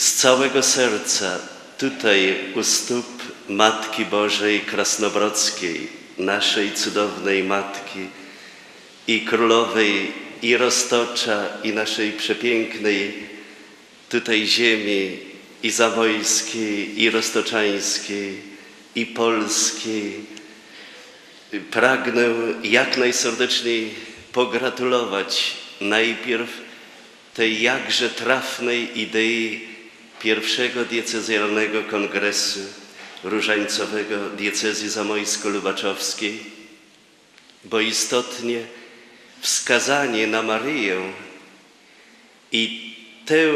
z całego serca tutaj u stóp Matki Bożej Krasnobrodzkiej, naszej cudownej Matki i Królowej i Roztocza i naszej przepięknej tutaj ziemi i zamojskiej, i roztoczańskiej, i polskiej. Pragnę jak najserdeczniej pogratulować najpierw tej jakże trafnej idei pierwszego diecezjalnego kongresu różańcowego diecezji zamojsko-lubaczowskiej, bo istotnie wskazanie na Maryję i tę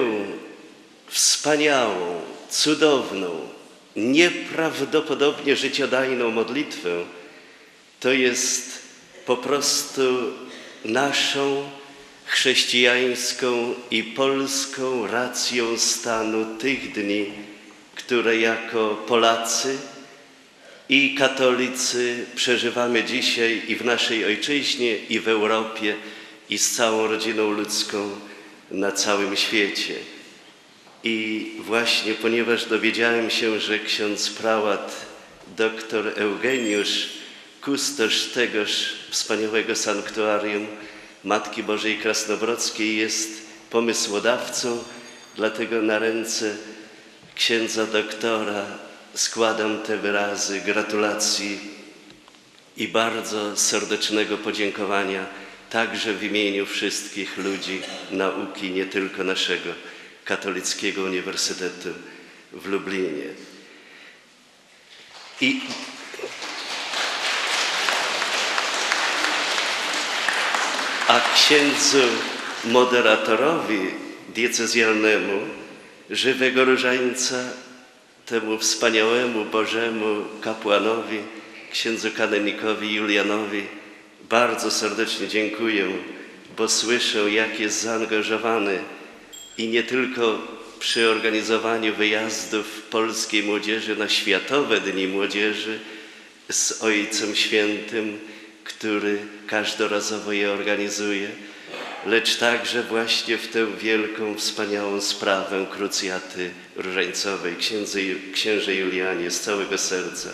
wspaniałą, cudowną, nieprawdopodobnie życiodajną modlitwę to jest po prostu naszą chrześcijańską i polską racją stanu tych dni, które jako Polacy i katolicy przeżywamy dzisiaj i w naszej ojczyźnie, i w Europie, i z całą rodziną ludzką na całym świecie. I właśnie ponieważ dowiedziałem się, że ksiądz prałat dr Eugeniusz, kustosz tegoż wspaniałego sanktuarium Matki Bożej Krasnobrodzkiej jest pomysłodawcą, dlatego na ręce księdza doktora składam te wyrazy gratulacji i bardzo serdecznego podziękowania także w imieniu wszystkich ludzi nauki, nie tylko naszego Katolickiego Uniwersytetu w Lublinie. I a księdzu moderatorowi diecezjalnemu żywego różańca, temu wspaniałemu Bożemu kapłanowi, księdzu kanonikowi Julianowi, bardzo serdecznie dziękuję, bo słyszę, jak jest zaangażowany i nie tylko przy organizowaniu wyjazdów polskiej młodzieży na Światowe Dni Młodzieży z Ojcem Świętym, który każdorazowo je organizuje, lecz także właśnie w tę wielką, wspaniałą sprawę krucjaty różańcowej. Księdze, księże Julianie, z całego serca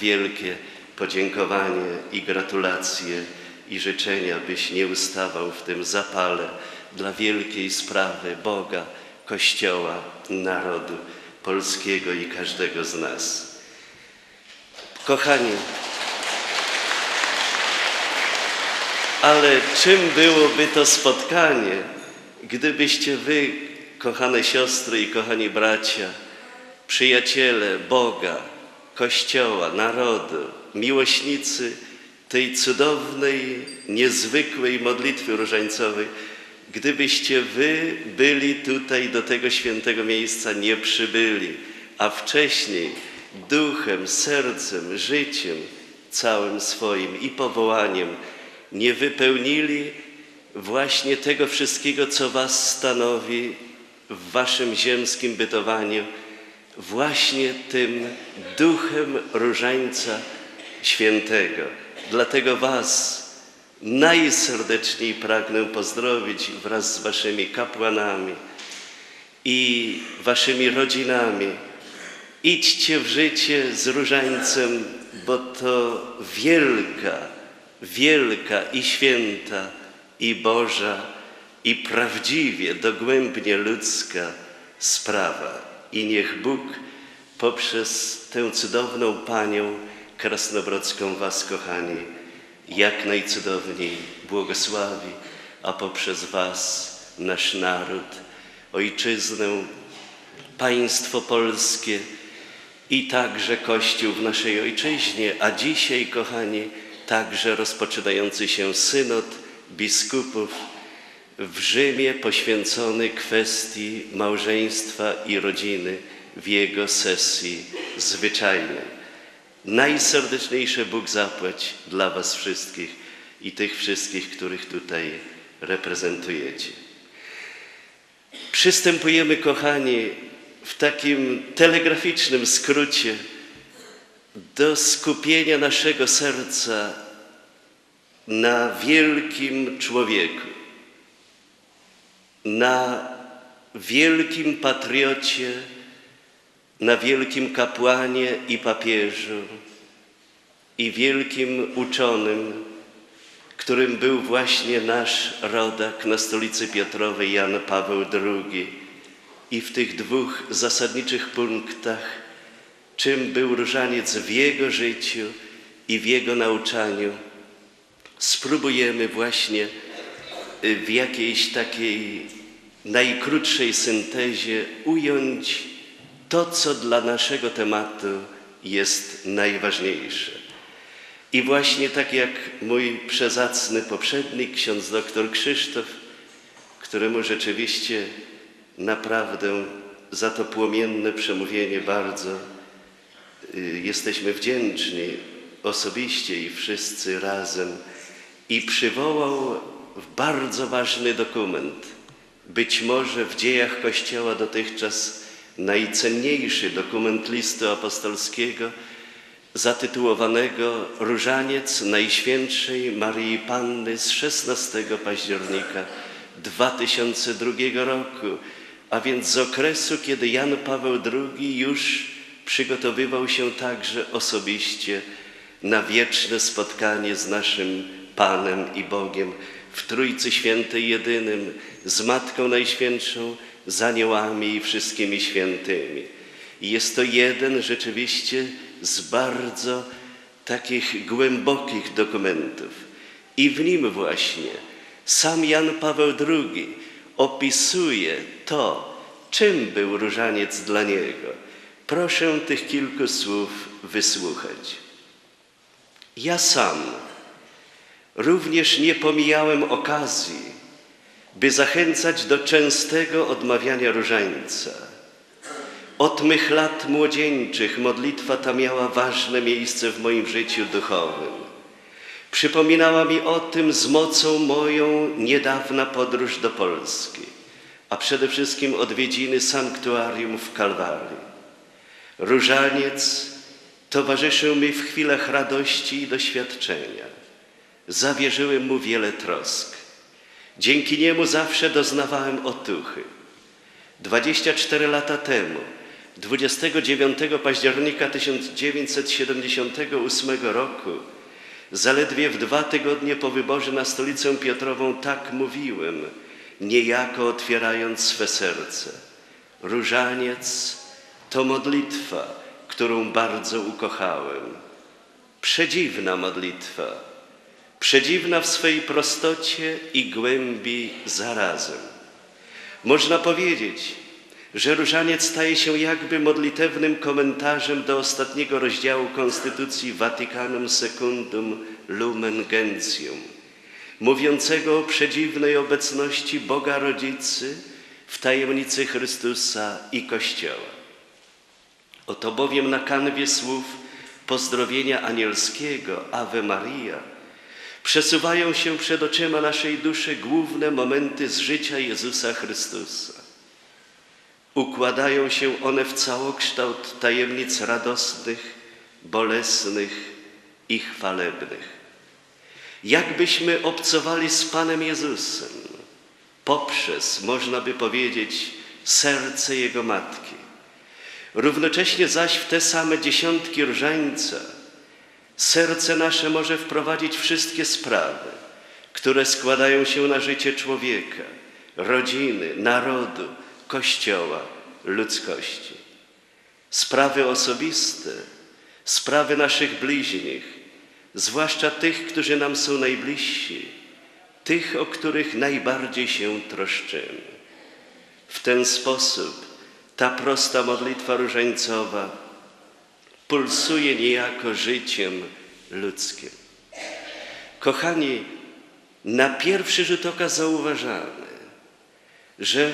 wielkie podziękowanie i gratulacje i życzenia, byś nie ustawał w tym zapale dla wielkiej sprawy Boga, Kościoła, narodu polskiego i każdego z nas. Kochani, ale czym byłoby to spotkanie, gdybyście wy, kochane siostry i kochani bracia, przyjaciele Boga, Kościoła, narodu, miłośnicy tej cudownej, niezwykłej modlitwy różańcowej, gdybyście wy byli tutaj do tego świętego miejsca nie przybyli, a wcześniej duchem, sercem, życiem całym swoim i powołaniem nie wypełnili właśnie tego wszystkiego, co was stanowi w waszym ziemskim bytowaniu, właśnie tym duchem różańca świętego. Dlatego was najserdeczniej pragnę pozdrowić wraz z waszymi kapłanami i waszymi rodzinami. Idźcie w życie z różańcem, bo to wielka, wielka i święta i Boża i prawdziwie, dogłębnie ludzka sprawa. I niech Bóg poprzez tę cudowną Panią Krasnobrodzką Was, kochani, jak najcudowniej błogosławi, a poprzez Was nasz naród, ojczyznę, państwo polskie i także Kościół w naszej ojczyźnie, a dzisiaj, kochani, także rozpoczynający się synod biskupów w Rzymie poświęcony kwestii małżeństwa i rodziny w jego sesji zwyczajnej. Najserdeczniejsze Bóg zapłać dla Was wszystkich i tych wszystkich, których tutaj reprezentujecie. Przystępujemy, kochani, w takim telegraficznym skrócie do skupienia naszego serca na wielkim człowieku, na wielkim patriocie, na wielkim kapłanie i papieżu i wielkim uczonym, którym był właśnie nasz rodak na stolicy Piotrowej Jan Paweł II. I w tych dwóch zasadniczych punktach, czym był różaniec w jego życiu i w jego nauczaniu, spróbujemy właśnie y, w jakiejś takiej najkrótszej syntezie ująć to, co dla naszego tematu jest najważniejsze. I właśnie tak jak mój przezacny poprzednik, ksiądz doktor Krzysztof, któremu rzeczywiście naprawdę za to płomienne przemówienie bardzo jesteśmy wdzięczni osobiście i wszyscy razem. I przywołał bardzo ważny dokument, być może w dziejach Kościoła dotychczas najcenniejszy dokument listu apostolskiego, zatytułowanego Różaniec Najświętszej Marii Panny z 16 października 2002 roku, a więc z okresu, kiedy Jan Paweł II już przygotowywał się także osobiście na wieczne spotkanie z naszym Panem i Bogiem w Trójcy Świętej Jedynym, z Matką Najświętszą, z aniołami i wszystkimi świętymi. I jest to jeden rzeczywiście z bardzo takich głębokich dokumentów. I w nim właśnie sam Jan Paweł II opisuje to, czym był różaniec dla niego. Proszę tych kilku słów wysłuchać. Ja sam również nie pomijałem okazji, by zachęcać do częstego odmawiania różańca. Od mych lat młodzieńczych modlitwa ta miała ważne miejsce w moim życiu duchowym. Przypominała mi o tym z mocą moją niedawna podróż do Polski, a przede wszystkim odwiedziny sanktuarium w Kalwarii. Różaniec towarzyszył mi w chwilach radości i doświadczenia. Zawierzyłem mu wiele trosk. Dzięki niemu zawsze doznawałem otuchy. 24 lata temu, 29 października 1978 roku, zaledwie w dwa tygodnie po wyborze na stolicę Piotrową, tak mówiłem, niejako otwierając swe serce. Różaniec to modlitwa, którą bardzo ukochałem. Przedziwna modlitwa przedziwna w swej prostocie i głębi zarazem. Można powiedzieć, że różaniec staje się jakby modlitewnym komentarzem do ostatniego rozdziału Konstytucji Vaticanum Secundum Lumen Gentium, mówiącego o przedziwnej obecności Boga Rodzicy w tajemnicy Chrystusa i Kościoła. Oto bowiem na kanwie słów pozdrowienia anielskiego Ave Maria przesuwają się przed oczyma naszej duszy główne momenty z życia Jezusa Chrystusa. Układają się one w całokształt tajemnic radosnych, bolesnych i chwalebnych. Jakbyśmy obcowali z Panem Jezusem poprzez, można by powiedzieć, serce Jego Matki. Równocześnie zaś w te same dziesiątki różańca Serce nasze może wprowadzić wszystkie sprawy, które składają się na życie człowieka, rodziny, narodu, kościoła, ludzkości. Sprawy osobiste, sprawy naszych bliźnich, zwłaszcza tych, którzy nam są najbliżsi, tych, o których najbardziej się troszczymy. W ten sposób ta prosta modlitwa różańcowa pulsuje niejako życiem ludzkim. Kochani, na pierwszy rzut oka zauważamy, że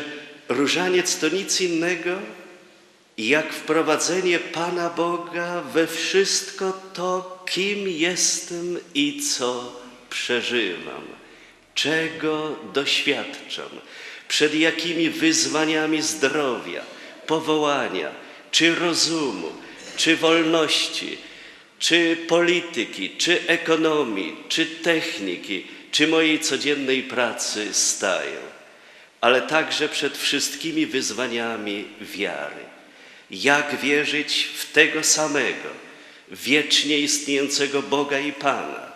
różaniec to nic innego jak wprowadzenie Pana Boga we wszystko to, kim jestem i co przeżywam, czego doświadczam, przed jakimi wyzwaniami zdrowia, powołania czy rozumu, czy wolności, czy polityki, czy ekonomii, czy techniki, czy mojej codziennej pracy stają. ale także przed wszystkimi wyzwaniami wiary. Jak wierzyć w tego samego, wiecznie istniejącego Boga i Pana?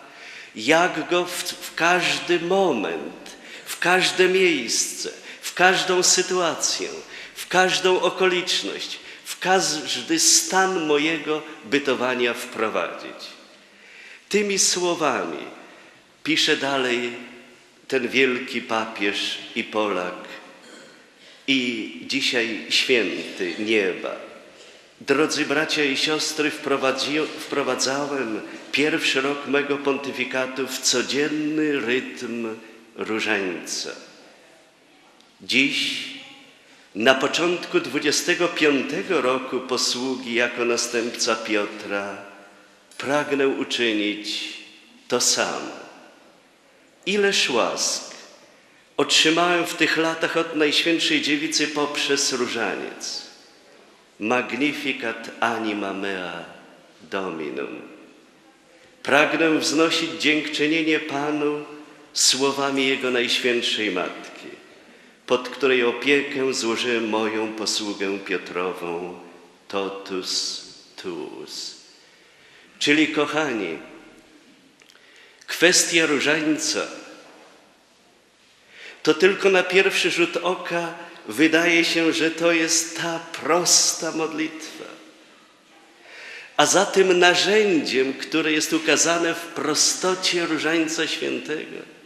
Jak Go w, w każdy moment, w każde miejsce, w każdą sytuację, każdą okoliczność, w każdy stan mojego bytowania wprowadzić. Tymi słowami pisze dalej ten wielki papież i Polak i dzisiaj święty nieba. Drodzy bracia i siostry, wprowadzałem pierwszy rok mego pontyfikatu w codzienny rytm różańca. Dziś, na początku 25 roku posługi jako następca Piotra, pragnę uczynić to samo. Ileż łask otrzymałem w tych latach od Najświętszej Dziewicy poprzez różaniec. Magnificat anima mea Dominum. Pragnę wznosić dziękczynienie Panu słowami Jego Najświętszej Matki, pod której opiekę złożyłem moją posługę Piotrową totus tuus. Czyli kochani, kwestia różańca to tylko na pierwszy rzut oka wydaje się, że to jest ta prosta modlitwa. A za tym narzędziem, które jest ukazane w prostocie Różańca Świętego,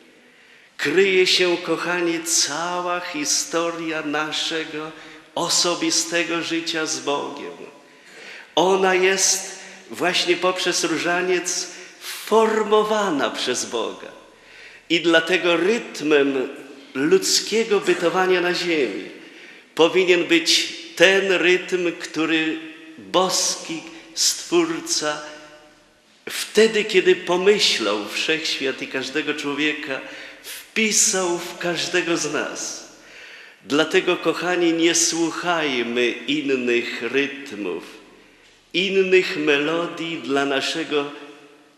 kryje się, kochani, cała historia naszego osobistego życia z Bogiem. Ona jest właśnie poprzez różaniec formowana przez Boga. I dlatego rytmem ludzkiego bytowania na ziemi powinien być ten rytm, który boski Stwórca wtedy, kiedy pomyślał wszechświat i każdego człowieka, wpisał w każdego z nas. Dlatego, kochani, nie słuchajmy innych rytmów, innych melodii dla naszego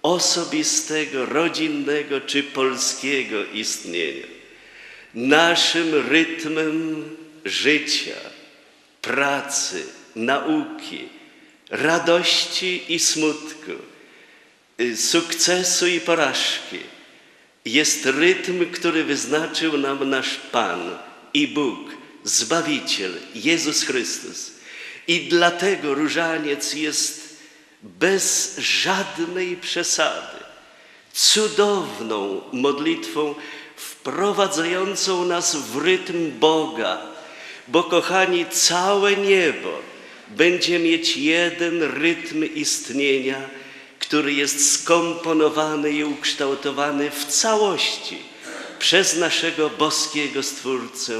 osobistego, rodzinnego czy polskiego istnienia. Naszym rytmem życia, pracy, nauki, radości i smutku, y, sukcesu i porażki jest rytm, który wyznaczył nam nasz Pan i Bóg, Zbawiciel, Jezus Chrystus. I dlatego różaniec jest bez żadnej przesady cudowną modlitwą wprowadzającą nas w rytm Boga, bo kochani, całe niebo będzie mieć jeden rytm istnienia, który jest skomponowany i ukształtowany w całości przez naszego boskiego Stwórcę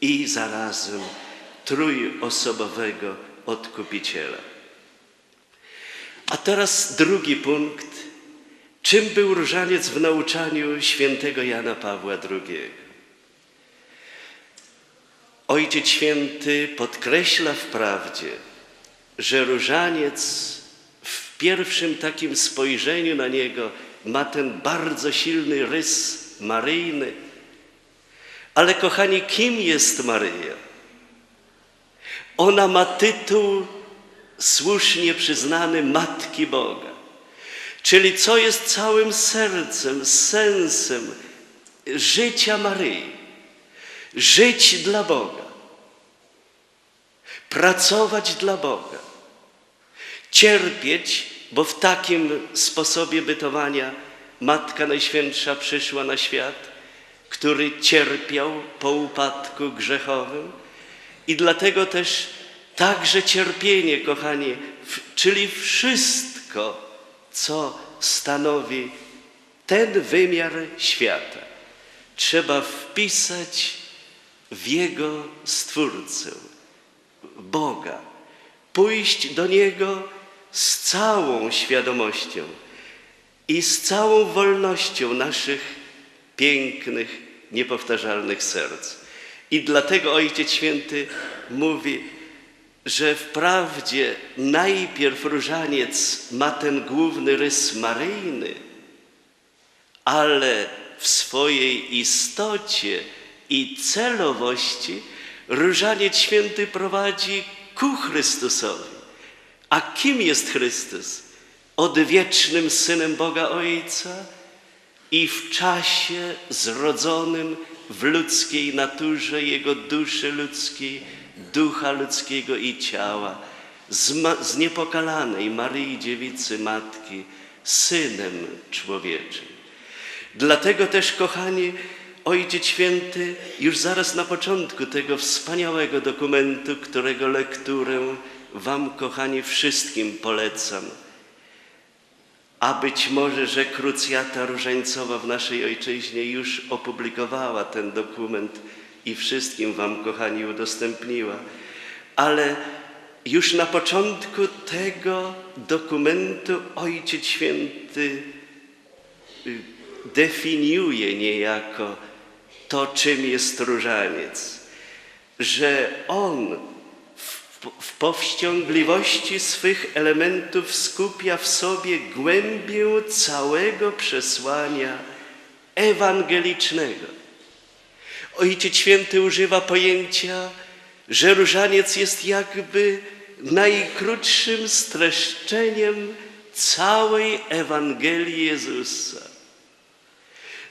i zarazem trójosobowego Odkupiciela. A teraz drugi punkt. Czym był różaniec w nauczaniu świętego Jana Pawła II? Ojciec Święty podkreśla wprawdzie, że różaniec pierwszym takim spojrzeniu na niego ma ten bardzo silny rys maryjny. Ale kochani, kim jest Maryja? Ona ma tytuł słusznie przyznany Matki Boga. Czyli co jest całym sercem, sensem życia Maryi? Żyć dla Boga. Pracować dla Boga. Cierpieć, bo w takim sposobie bytowania Matka Najświętsza przyszła na świat, który cierpiał po upadku grzechowym. I dlatego też także cierpienie, kochani, czyli wszystko, co stanowi ten wymiar świata, trzeba wpisać w Jego Stwórcę, Boga, pójść do Niego z całą świadomością i z całą wolnością naszych pięknych, niepowtarzalnych serc. I dlatego Ojciec Święty mówi, że wprawdzie najpierw różaniec ma ten główny rys maryjny, ale w swojej istocie i celowości Różaniec Święty prowadzi ku Chrystusowi. A kim jest Chrystus? Odwiecznym Synem Boga Ojca i w czasie zrodzonym w ludzkiej naturze Jego duszy ludzkiej, ducha ludzkiego i ciała, z, ma- z niepokalanej Maryi Dziewicy Matki, Synem Człowieczym. Dlatego też, kochani, Ojciec Święty już zaraz na początku tego wspaniałego dokumentu, którego lekturę Wam, kochani, wszystkim polecam, a być może, że krucjata różańcowa w naszej ojczyźnie już opublikowała ten dokument i wszystkim Wam, kochani, udostępniła. Ale już na początku tego dokumentu Ojciec Święty y, definiuje niejako to, czym jest różaniec, że on w, powściągliwości swych elementów skupia w sobie głębię całego przesłania ewangelicznego. Ojciec Święty używa pojęcia, że różaniec jest jakby najkrótszym streszczeniem całej Ewangelii Jezusa.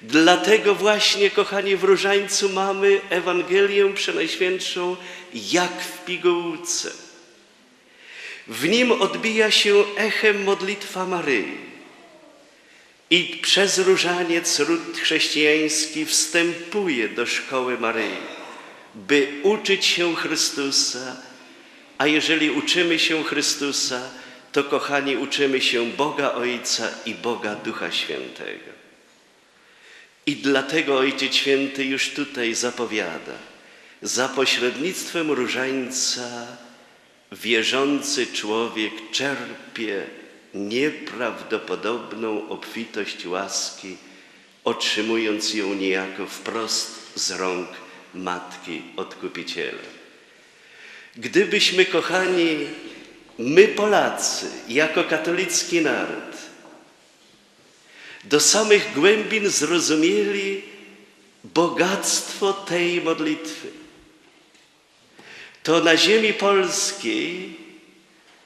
Dlatego właśnie, kochani, w Różańcu mamy Ewangelię Przenajświętszą jak w pigułce. W nim odbija się echem modlitwa Maryi. I przez różaniec ród chrześcijański wstępuje do szkoły Maryi, by uczyć się Chrystusa, a jeżeli uczymy się Chrystusa, to kochani, uczymy się Boga Ojca i Boga Ducha Świętego. I dlatego Ojciec Święty już tutaj zapowiada, za pośrednictwem różańca wierzący człowiek czerpie nieprawdopodobną obfitość łaski, otrzymując ją niejako wprost z rąk Matki Odkupiciela. Gdybyśmy, kochani, my Polacy, jako katolicki naród, do samych głębin zrozumieli bogactwo tej modlitwy, to na ziemi polskiej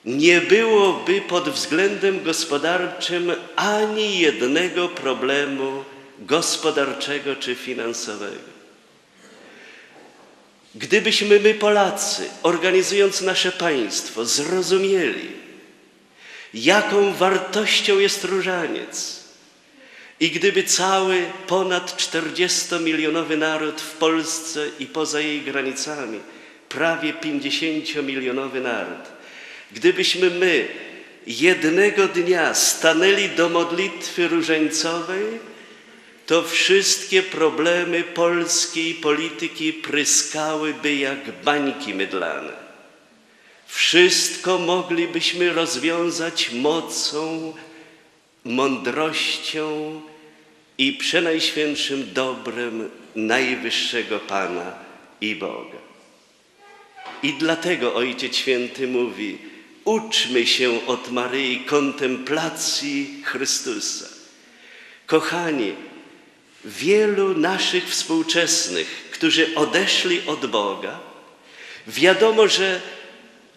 nie byłoby pod względem gospodarczym ani jednego problemu gospodarczego czy finansowego. Gdybyśmy my, Polacy, organizując nasze państwo, zrozumieli, jaką wartością jest różaniec, i gdyby cały ponad 40-milionowy naród w Polsce i poza jej granicami, prawie 50-milionowy naród, gdybyśmy my jednego dnia stanęli do modlitwy różańcowej, to wszystkie problemy polskiej polityki pryskałyby jak bańki mydlane. Wszystko moglibyśmy rozwiązać mocą, mądrością i przenajświętszym dobrem najwyższego Pana i Boga. I dlatego Ojciec Święty mówi: uczmy się od Maryi kontemplacji Chrystusa. Kochani, wielu naszych współczesnych, którzy odeszli od Boga, wiadomo, że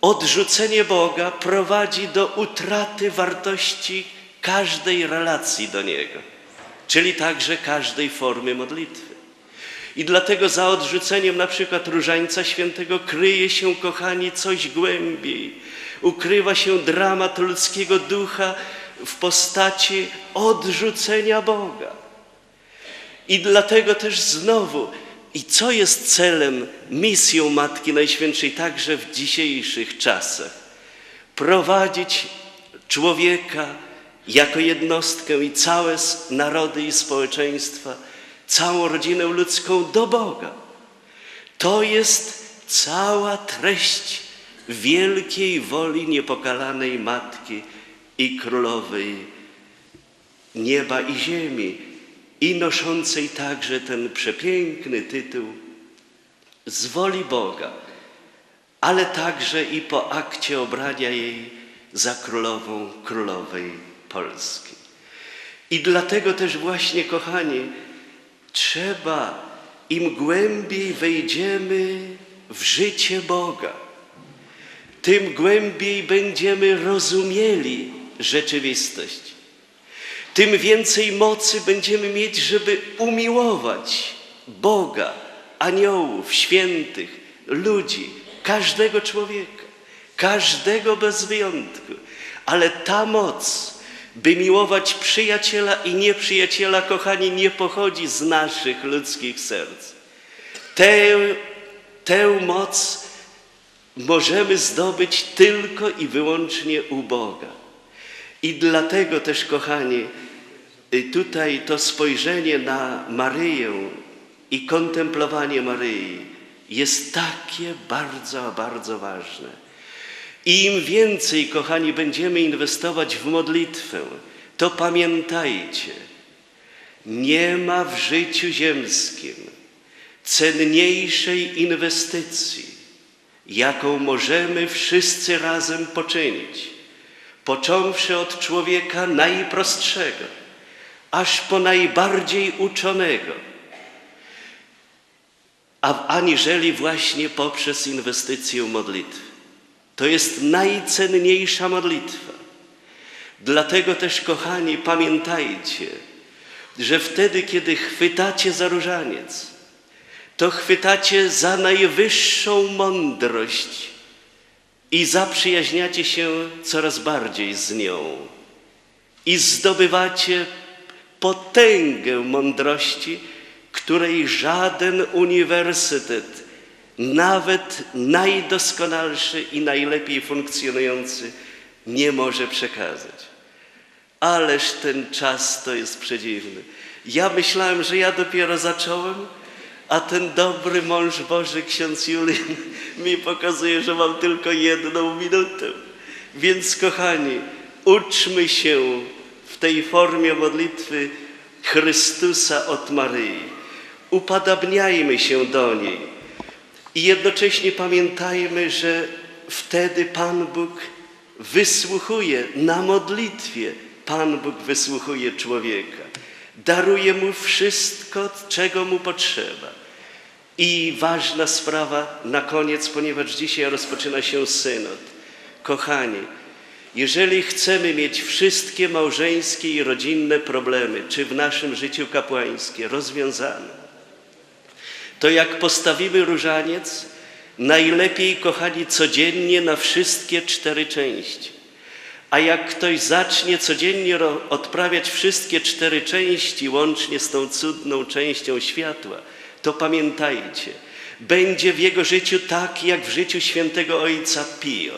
odrzucenie Boga prowadzi do utraty wartości każdej relacji do Niego, czyli także każdej formy modlitwy. I dlatego za odrzuceniem na przykład Różańca Świętego kryje się, kochani, coś głębiej. Ukrywa się dramat ludzkiego ducha w postaci odrzucenia Boga. I dlatego też znowu, i co jest celem, misją Matki Najświętszej także w dzisiejszych czasach? Prowadzić człowieka jako jednostkę i całe narody i społeczeństwa, całą rodzinę ludzką do Boga. To jest cała treść wielkiej woli niepokalanej Matki i Królowej nieba i ziemi i noszącej także ten przepiękny tytuł z woli Boga, ale także i po akcie obrania jej za królową królowej Polski. I dlatego też właśnie, kochani, trzeba im głębiej wejdziemy w życie Boga, tym głębiej będziemy rozumieli rzeczywistość. Tym więcej mocy będziemy mieć, żeby umiłować Boga, aniołów, świętych, ludzi, każdego człowieka, każdego bez wyjątku. Ale ta moc, by miłować przyjaciela i nieprzyjaciela, kochani, nie pochodzi z naszych ludzkich serc. Tę, tę moc możemy zdobyć tylko i wyłącznie u Boga. I dlatego też, kochani, y, tutaj to spojrzenie na Maryję i kontemplowanie Maryi jest takie bardzo, bardzo ważne. I im więcej, kochani, będziemy inwestować w modlitwę, to pamiętajcie, nie ma w życiu ziemskim cenniejszej inwestycji, jaką możemy wszyscy razem poczynić, począwszy od człowieka najprostszego, aż po najbardziej uczonego, a aniżeli właśnie poprzez inwestycję modlitwy. To jest najcenniejsza modlitwa. Dlatego też, kochani, pamiętajcie, że wtedy, kiedy chwytacie za różaniec, to chwytacie za najwyższą mądrość i zaprzyjaźniacie się coraz bardziej z nią i zdobywacie potęgę mądrości, której żaden uniwersytet, nawet najdoskonalszy i najlepiej funkcjonujący, nie może przekazać. Ależ ten czas to jest przedziwny. Ja myślałem, że ja dopiero zacząłem, a ten dobry mąż Boży, ksiądz Julian, mi pokazuje, że mam tylko jedną minutę. Więc, kochani, uczmy się w tej formie modlitwy Chrystusa od Maryi. Upadabniajmy się do niej i jednocześnie pamiętajmy, że wtedy Pan Bóg wysłuchuje na modlitwie. Pan Bóg wysłuchuje człowieka. Daruje mu wszystko, czego mu potrzeba. I ważna sprawa na koniec, ponieważ dzisiaj rozpoczyna się synod. Kochani, jeżeli chcemy mieć wszystkie małżeńskie i rodzinne problemy, czy w naszym życiu kapłańskie, rozwiązane, to jak postawimy różaniec, najlepiej, kochani, codziennie na wszystkie cztery części. A jak ktoś zacznie codziennie odprawiać wszystkie cztery części, łącznie z tą cudną częścią światła, to pamiętajcie, będzie w jego życiu tak, jak w życiu świętego ojca Pio,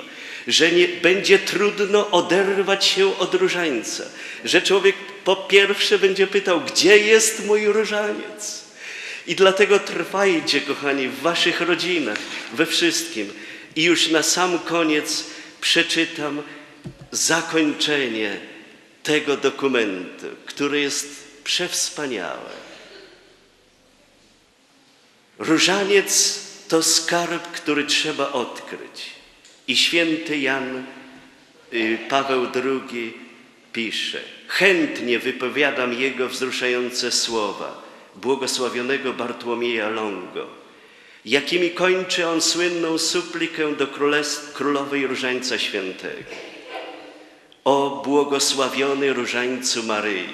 że nie, będzie trudno oderwać się od różańca, że człowiek po pierwsze będzie pytał, gdzie jest mój różaniec? I dlatego trwajcie, kochani, w waszych rodzinach, we wszystkim. I już na sam koniec przeczytam zakończenie tego dokumentu, który jest przewspaniałe. Różaniec to skarb, który trzeba odkryć. I święty Jan y, Paweł II pisze: Chętnie wypowiadam jego wzruszające słowa błogosławionego Bartłomieja Longo, jakimi kończy on słynną suplikę do królowej Różańca Świętego. O błogosławiony Różańcu Maryi,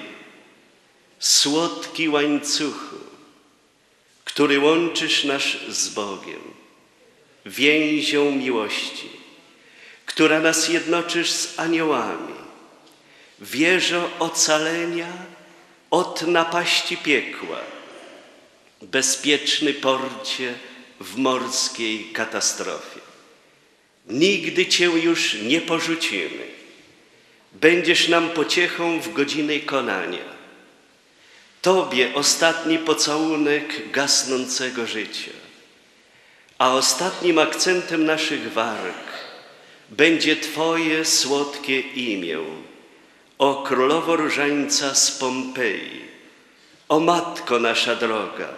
słodki łańcuchu, który łączysz nas z Bogiem, więzią miłości, która nas jednoczysz z aniołami, wieżo ocalenia, od napaści piekła, bezpieczny porcie w morskiej katastrofie. Nigdy Cię już nie porzucimy. Będziesz nam pociechą w godzinie konania. Tobie ostatni pocałunek gasnącego życia, a ostatnim akcentem naszych warg będzie Twoje słodkie imię o królowo różańca z Pompeji, o matko nasza droga,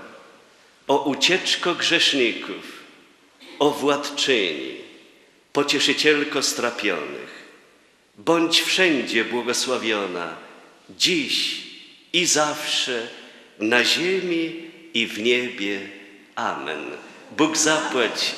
o ucieczko grzeszników, o władczyni, pocieszycielko strapionych. Bądź wszędzie błogosławiona, dziś i zawsze, na ziemi i w niebie. Amen. Bóg zapłać